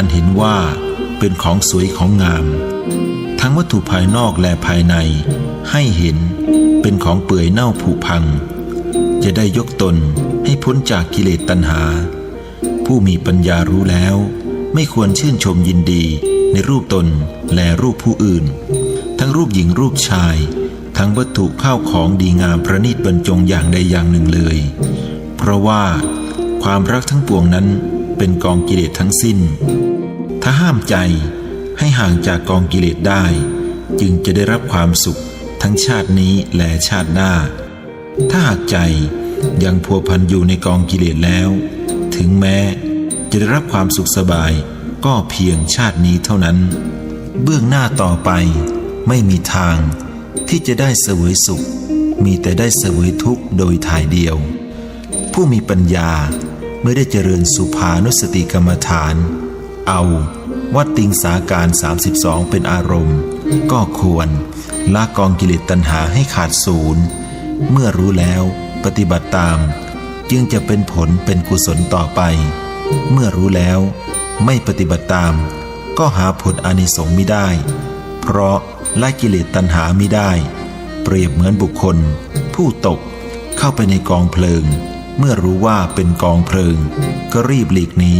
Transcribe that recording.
อันเห็นว่าเป็นของสวยของงาม ทั้งวัตถุภายนอกและภายใน ให้เห็นเป็นของเปื่อยเน่าผุพัง จะได้ยกตนให้พ้นจากกิเลสตัณหา ผู้มีปัญญารู้แล้ว ไม่ควรชื่นชมยินดีในรูปตนและรูปผู้อื่น ทั้งรูปหญิงรูปชาย ทั้งวัตถุข้าวของดีงามประณีตบรรจงอย่างใดอย่างหนึ่งเลย เพราะว่าความรักทั้งปวงนั้นเป็นกองกิเลสทั้งสิ้น ถ้าห้ามใจให้ห่างจากกองกิเลสได้ จึงจะได้รับความสุขทั้งชาตินี้และชาติหน้า ถ้าหากใจยังพัวพันอยู่ในกองกิเลสแล้ว ถึงแม้จะได้รับความสุขสบายก็เพียงชาตินี้เท่านั้น เบื้องหน้าต่อไปไม่มีทางที่จะได้เสวยสุข มีแต่ได้เสวยทุกข์โดยถ่ายเดียว ผู้มีปัญญาเมื่อได้เจริญสุภานุสติกรรมฐาน เอาวัดติงสาการ 32 เป็นอารมณ์ ก็ควรละกองกิเลสตัณหาให้ขาดศูนย์ เมื่อรู้แล้วปฏิบัติตาม จึงจะเป็นผลเป็นกุศลต่อไป เมื่อรู้แล้วไม่ปฏิบัติตาม ก็หาผลอนิสงส์ไม่ได้ เพราะละกิเลสตัณหาไม่ได้ เปรียบเหมือนบุคคล ผู้ตกเข้าไปในกองเพลิง เมื่อรู้ว่าเป็นกองเพลิง ก็รีบหลีกหนี